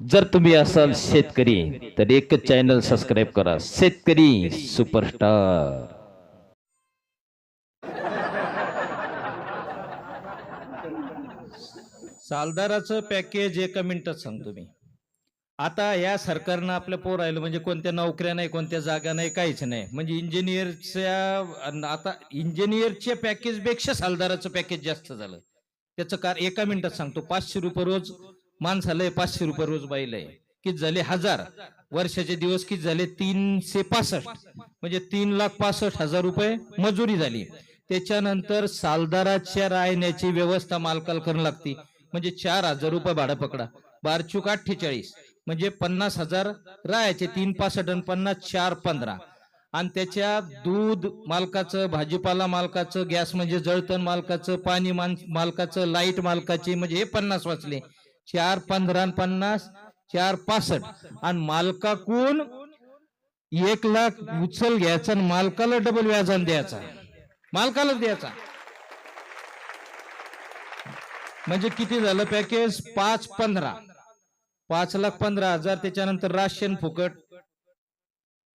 जर तुम्ही असाल शेतकरी तर एकच चॅनल सबस्क्राईब करा. शेतकरी सुपरस्टार सालदाराचं पॅकेज एका मिनिटात सांगतो मी. आता या सरकारनं आपल्या पोरायला म्हणजे कोणत्या नोकऱ्या नाही कोणत्या जागा नाही काहीच नाही. म्हणजे इंजिनियरच्या आता इंजिनियरच्या पॅकेजपेक्षा सालदाराचं पॅकेज जास्त झालं. त्याचं कार एका मिनिटात सांगतो. पाचशे रुपये रोज माणसाला आहे पाचशे रुपये रोज बाईला आहे किती झाले? हजार. वर्षाचे दिवस किती झाले? तीनशे पासष्ट. म्हणजे तीन लाख पासष्ट हजार रुपये मजुरी झाली. त्याच्यानंतर सालदाराच्या राहण्याची व्यवस्था मालकाला करणं लागते. म्हणजे चार हजार रुपये भाडं पकडा. बारचूक अठ्ठेचाळीस. म्हणजे पन्नास हजार राहायचे तीन पासष्ट आणि पन्नास चार पंधरा. आणि त्याच्या दूध मालकाचं भाजीपाला मालकाचं गॅस म्हणजे जळतण मालकाचं पाणी मालकाचं लाइट मालकाचे म्हणजे हे पन्नास वाचले. चार पंधरा आणि पन्नास चार पासष्ट. आणि मालकाकून एक लाख उचल घ्यायचा आणि मालकाला डबल व्याजान द्यायचा. मालकाला द्यायचा. म्हणजे किती झालं पॅकेज पाच पंधरा. पाच लाख पंधरा हजार त्याच्यानंतर राशन फुकट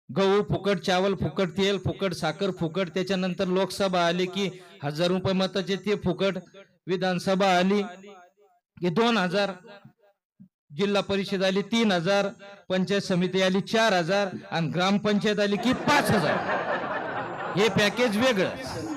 गहू फुकट चावल फुकट तेल फुकट साखर फुकट त्याच्यानंतर लोकसभा आली की हजार रुपये मताचे ते फुकट विधानसभा आली. की दोन हजार. जिल्हा परिषद आली तीन हजार पंचायत समिती आली चार हजार आणि ग्रामपंचायत आली की पाच हजार. हे पॅकेज वेगळं